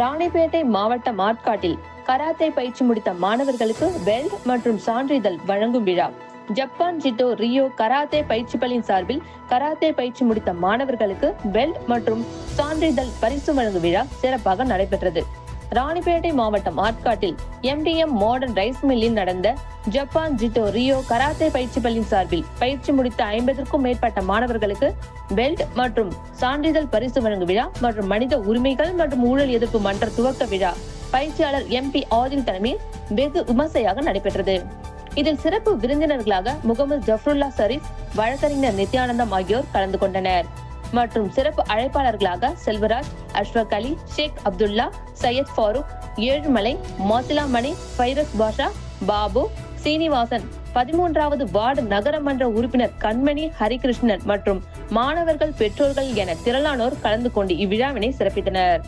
ராணிப்பேட்டை மாவட்டம் ஆட்காட்டில் கராத்தே பயிற்சி முடித்த மாணவர்களுக்கு பெல்ட் மற்றும் சான்றிதழ் வழங்கும் விழா. ஜப்பான் ஜிட்டோ ரியோ கராத்தே பயிற்சி பள்ளியின் சார்பில் கராத்தே பயிற்சி முடித்த மாணவர்களுக்கு பெல்ட் மற்றும் சான்றிதழ் பரிசு வழங்கும் விழா சிறப்பாக நடைபெற்றது. ராணிப்பேட்டை மாவட்டம் ஆட்காட்டில் எம்டிஎம் மாடர்ன் ரைஸ் மில்லில் நடந்த ஜப்பான் ஜிட்டோ ரியோ கராத்தே பயிற்சி பள்ளியின் சார்பில் பயிற்சி முடித்த ஐம்பதற்கும் மேற்பட்ட மாணவர்களுக்கு பெல்ட் மற்றும் சான்றிதழ் பரிசு வழங்கும் விழா மற்றும் மனித உரிமைகள் மற்றும் ஊழல் எதிர்ப்பு மன்ற துவக்க விழா. பயிற்சியாளர் எம் பி ஆதில் தலைமையில் வெகு விமர்சையாக நடைபெற்றது. இதில் சிறப்பு விருந்தினர்களாக முகமது ஜஃப்ருல்லா ஷரீப் வழக்கறிஞர் நித்யானந்தம் ஆகியோர் கலந்து கொண்டனர். மற்றும் சிறப்பு அழைப்பாளர்களாக செல்வராஜ் அஷ்ரக் அலி ஷேக் அப்துல்லா சையத் ஃபாரூக் ஏழுமலை மோசிலாமணி மணி ஃபைரஸ் பாஷா பாபு சீனிவாசன். பதிமூன்றாவது வார்டு நகரமன்ற உறுப்பினர் கண்மணி ஹரிகிருஷ்ணன் மற்றும் மாணவர்கள் பெற்றோர்கள் என திரளானோர் கலந்து கொண்டு இவ்விழாவினை சிறப்பித்தனர்.